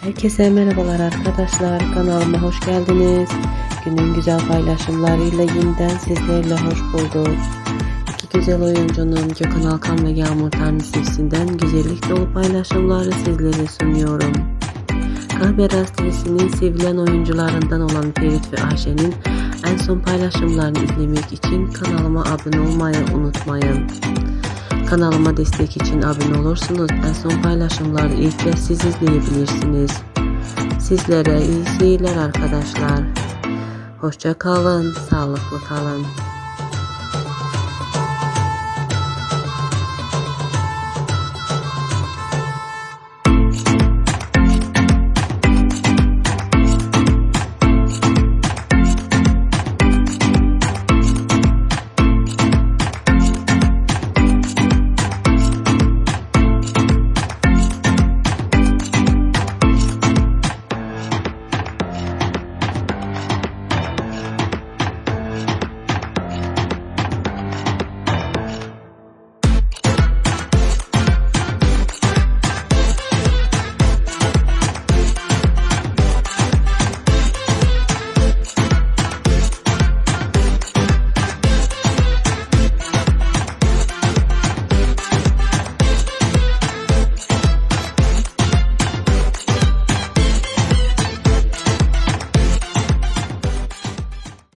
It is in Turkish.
Herkese merhabalar arkadaşlar. Kanalıma hoş geldiniz. Günün güzel paylaşımlarıyla yeniden sizlerle hoş bulduk. İki güzel oyuncunun Gökhan Alkan ve Yağmur Tanrısevsi'nden güzellik dolu paylaşımları sizlere sunuyorum. Kahveraz dizisinin sevilen oyuncularından olan Ferit ve Ayşe'nin en son paylaşımlarını izlemek için kanalıma abone olmayı unutmayın. Kanalıma destek için abone olursunuz. En son paylaşımları ilk kez siz izleyebilirsiniz. Sizlere iyi seyirler arkadaşlar. Hoşça kalın, sağlıklı kalın.